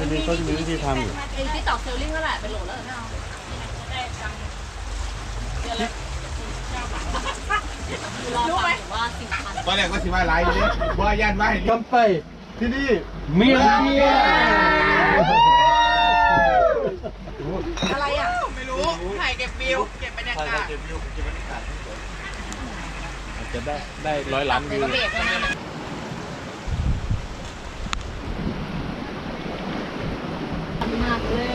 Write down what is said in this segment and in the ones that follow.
จะมีเขาจะมีวิธีทำอยู่ไอ้ที่ตอกเซลลิ่งนั่นแหละเป็นโหลแล้วไม่เอารู้ไหมว่าสิ่งพันตอนแรกก็สิว่าไลฟ์เลยว่าย่านไว้กำไปที่นี่เมียเมียอะไรอะ ไม่รู้ ถ่ายเก็บวิวเก็บบรรยากาศจะได้ได้ร้อยล้านวิว เบรกมาห นักเลย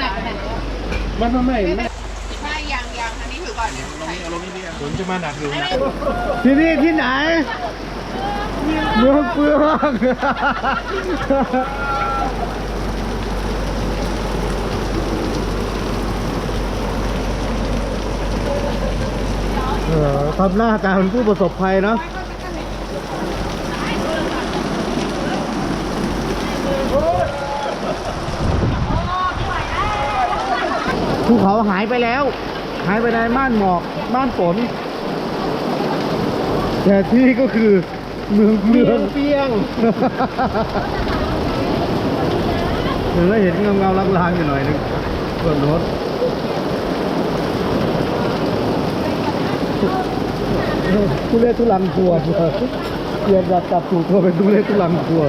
หนักแบบมันไม่ไม่ไม่ใช่ยังยังอันนี้ถือก่อนเนี่ยลงนี่ลงนี่ผมจะมาหนักอยู่นะที่นี่ที่ไหนเมืองเฟืองเออทำหน้าตาเป็นผู้ประสบภัยเนาะ ภูเขาหายไปแล้ว หายไปในม่านหมอกม่านฝน แต่ที่นี่ก็คือเมืองเมืองเปียงเดี๋ยวเราเห็นเงาเงาๆลางๆอยู่หน่อยหนึงส่วนรถทุเรศทุลังครัวเปลี่ยนจากจับถูกตัวเป็นทุเรศทุลังครัว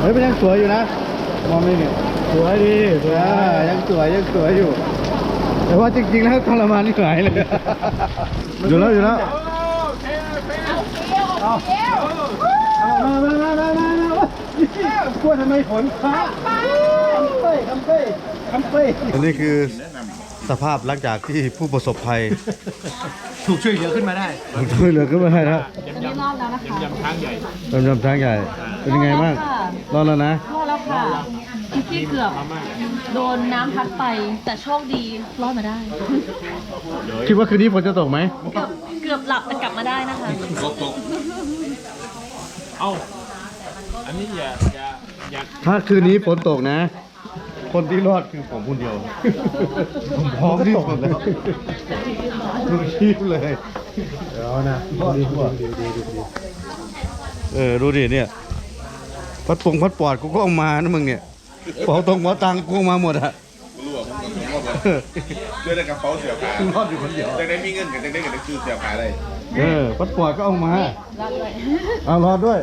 เฮ้ยมันยังสวยอยู่นะมองไม่เนี่ย สวยดีสวยยังสวยยังสวยอยู่ แต่ว่าจริงๆแล้วทรมานที่หายเลยอยู่แล้วอยู่แล้วเอามามามามามามากลัวทำไมฝนฟ้าคำเป้ยคำเป้ยคำเป้ยอันนี้คือสภาพหลังจากที่ผู้ประสบภัย ถูกช่วยเหลือขึ้นมาได้ถูกช่วยเหลือขึ้นมาได้แล้วอันนี้รอดแล้วนะคะยำช้างใหญ่ลำยำช้างใหญ่ เป็นยังไงบ้างรอดแล้วนะรอดแล้วค่ะ ที่เกือบโดนน้ำพัดไป แต่โชคดีรอดมาได้ คิดว่าคืนนี้ฝนจะตกไหมเกือบเกือบหลับแต่กลับมาได้นะคะเอ้า อันนี้อย่าอย่าอย่าถ้าคืนนี้ฝนตกนะ คนที่รอดคือผมคนเดียว ผมพร้อมที่สุดแล้วดูชีพเลยเดี๋ยวนะรอดดีกว่าเออดูดิเนี่ย พัดปงพัดปอดกูก็เอามานะมึงเนี่ย เป๋าตรงเป๋าตังค์กูมาหมดอะรู้ว่าผมต้องว่าด้วยในกระเป๋าเสียผ้ารอดอยู่คนเดียวจะได้มีเงินกันจะได้เงินซื้อเสียผ้าได้เออพัดปอดก็เอามารอดเลยเอารอดด้วย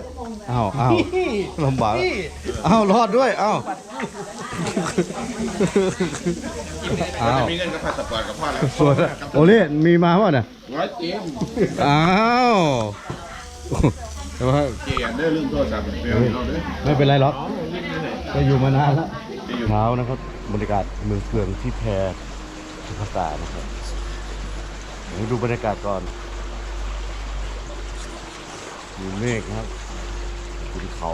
เอ้าวอ้าลำบากเอ้ารอดด้วยเอ้าวจะอ้าวได้มีเงินกับพาสปอร์ตกับพ่อแล้วส่วยอะโอเล่มีมาป่ะเนี่ยร้อยเจ็มอ้าวแต่ว่าเกียร์เด้อเรื่องโทรศัพท์เดี๋ยวเราเด้อไม่เป็นไรหรอก ก็อยู่มานานแล้วเช้านะครับบรรยากาศเมืองเฟืองที่แพสุขตานะครับเดี๋ยวดูบรรยากาศก่อนมีเมฆนะครับขุนเขา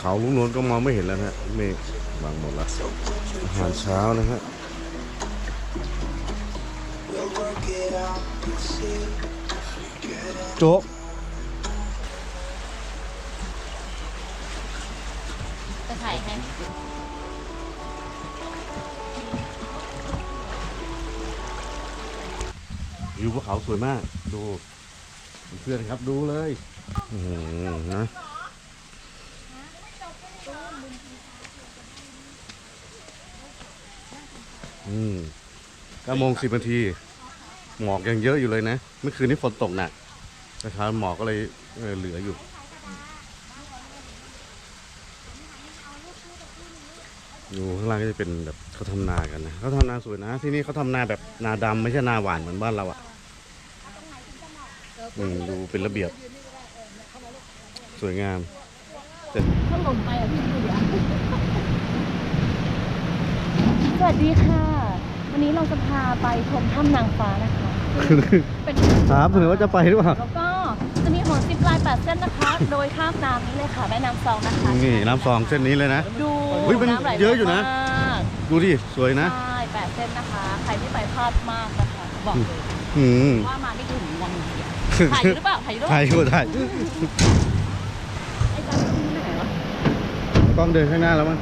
เขาลุกนวลก็มองไม่เห็นแล้วนะฮะเมฆบางหมดแล้วอาหารเช้านะฮะโจ๊กจะถ่ายให้วิวภูเขาสวยมาก ดู เพื่อนครับดูเลยอืมนะ อืมเก้าโมงสิบนาทีหมอกยังเยอะอยู่เลยนะ เมื่อคืนนี้ฝนตกหนักแต่เช้าหมอกก็เลยเออเหลืออยู่ อยู่ข้างล่างก็จะเป็นแบบเขาทำนากันนะเขาทำนาสวยนะ ที่นี่เขาทำนาแบบนาดำไม่ใช่นาหวานเหมือนบ้านเราอะ่ะอืมดูเป็นระเบียบ สวยงามถ้าหล่นไปอะพี่เหลือสวัสดีค่ะ วันนี้เราจะพาไปชมถ้ำนางฟ้านะคะเป็นถามเผื่อว่าจะไปหรือเปล่า แล้วก็จะมีถนนซิปไลน์แปดเส้นนะคะ โดยข้ามน้ำนี้เลยค่ะแม่น้ำซองนะคะนี่น้ำซองเส้นนี้เลยนะ ดูอุ๊ยมันน้ำไหลเยอะอยู่นะ มากดูดิ สวยนะ ใช่แปดเส้นนะคะ ใครที่ไปพลาดมากนะคะบอกเลยอืมว่ามาไม่ถึงวันนี้ถ่ายอยู่หรือเปล่าถ่ายอยู่หรือเปถ่าล่ายอยู่ถ่ายไอ้จันที่ไหนวะ กล้องเดินข้างหน้าแล้วมั้ง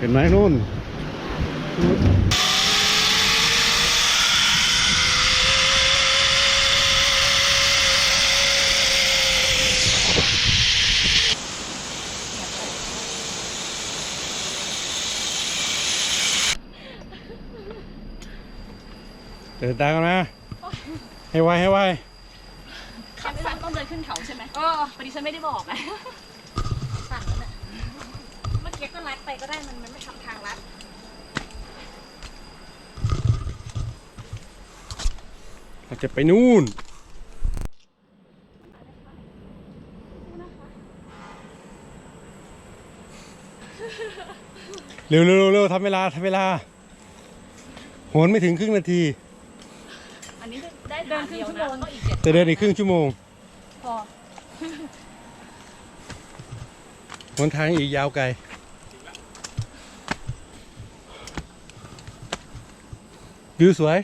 เห็นไหมนู่นเดินตามกันนะให้ไวให้ไวขับสั่นต้องเดินขึ้นเขาใช่ไหมเออพอดีฉันไม่ได้บอกไงสั่นแล้วเนี่ย เมื่อกี้ก็ลัดไปก็ได้มันมันไม่ทำทางลัดเราจะไปนู่นเร็วเร็วเร็วเร็วทำเวลาทำเวลาโหนไม่ถึงครึ่งนาที อันนี้ได้เดินครึ่งชั่วโมงก็อีกเจ็ดจะเดินอีกครึ่งชั่วโมง พอ หนทางอีกยาวไกล วิวสวย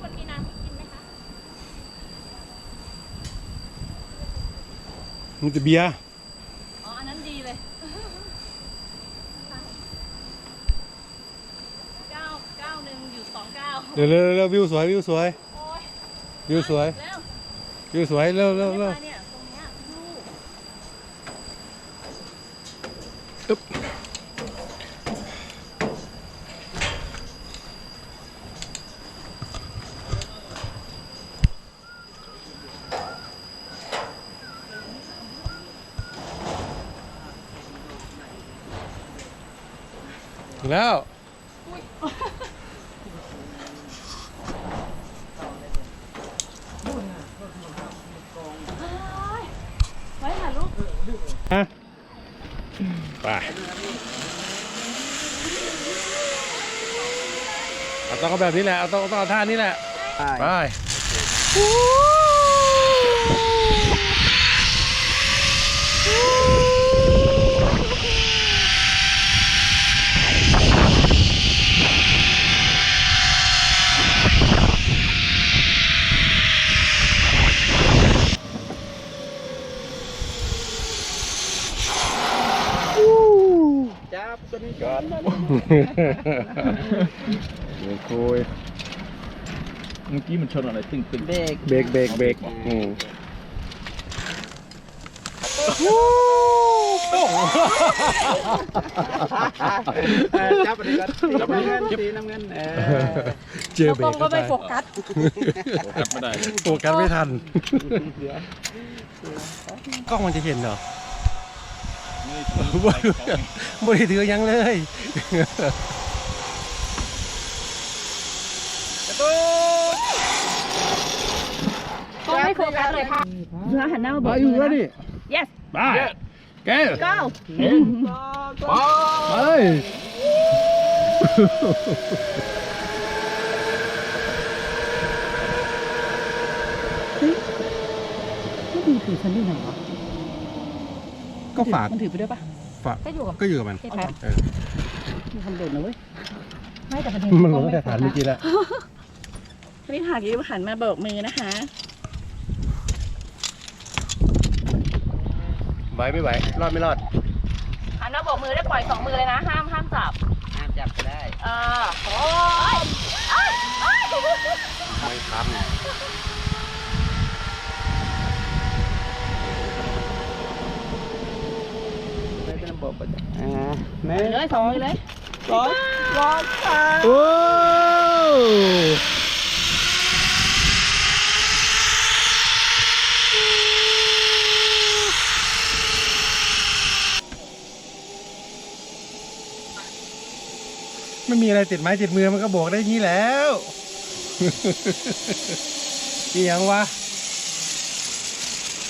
คนมีน้ำกินไหมคะ มันจะเบียร์ อ๋อ อันนั้นดีเลยเก้าเก้าหนึ่งอยู่สองเก้าเร็วเร็วเร็ววิวสวยวิวสวย โอ้ยวิวสวย แล้ววิวสวยเร็วเร็วไม่เร็วมาเนี่ยตรงเนี้ยลูก แล้ว ไว้ถ่ายรูปฮะไปเอาต้องเอาแบบนี้แหละ เอาต้องต้องเอาท่านี้แหละ ไปจับตัวนี้ก่อน เดี๋ยวคุยเมื่อกี้มันชนอะไรตึงตึงเบรกเบรกเบรกเบรกอืมจับอันนี้ก่อนจับอันนี้ก่อนสีน้ำเงินเออเจอเบรกก็ไม่โฟกัสจับไม่ได้โฟกัสไม่ทันกล้องมันจะเห็นเหรอบ่บ่ได้ถือยังเลย ก็ไม่โฟกัสเลยค่ะเพื่อหันหน้ามาบอกอยู่แล้วนี่ yes ไปแกเก้าไปไม่ดีถือฉันอยู่ไหนวะก็ฝากมันถือไปด้วยปะฝากก็อยู่กับก็อยู่กับมัน พี่แพทเออมันทำเด่นนะเว้ย ไม่แต่ประเด็นมันลงตั้งแต่ฐานเมื่อกี้แล้ว นี่ถ่ายกี้หันมาเบิกมือนะคะไหวไม่ไหว รอดไม่รอดหันมาโบกมือได้ปล่อยสองมือเลยนะ ห้ามห้ามจับ ห้ามจับก็ได้ เออโอ้ยเอ้ยเอ้ยไม่ทันไม่เป็นระบบอะอ่าแม่เลยสองมือเลย ร้อยร้อยค่ะ โอ้ ไม่มีอะไรติดไม้ติดมือมันก็โบกได้งี้แล้วนี่ยังวะ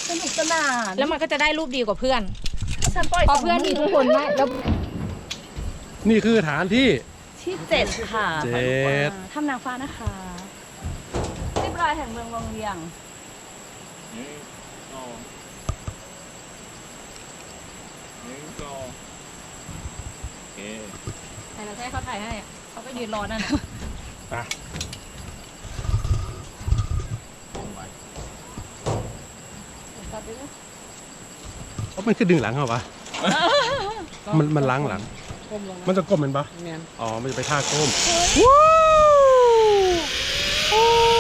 สนุกสนานแล้วมันก็จะได้รูปดีกว่าเพื่อนฉันปล่อยพอเพื่อนมีทุกคนได้แล้วนี่คือฐานที่ที่เจ็ดค่ะเจ็ดถ้ำนางฟ้านะคะที่ปลายแห่งเมืองวังเวียงหนึ่งสองหนึ่งสองโอเค แต่เราจะให้เขาถ่ายให้เขาก็ยืนรอนั่นน่ะไปเขามันคือดึงหลังเหรอวะมันมันล้างหลังมันจะก้มเป็นปะอ๋อ มันจะไปท่าก้มว้า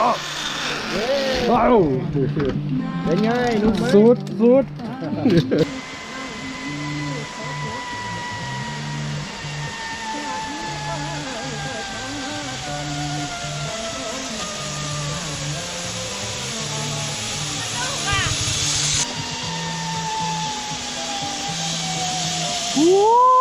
วเป็นไงนุ่มสุดสุดว้าว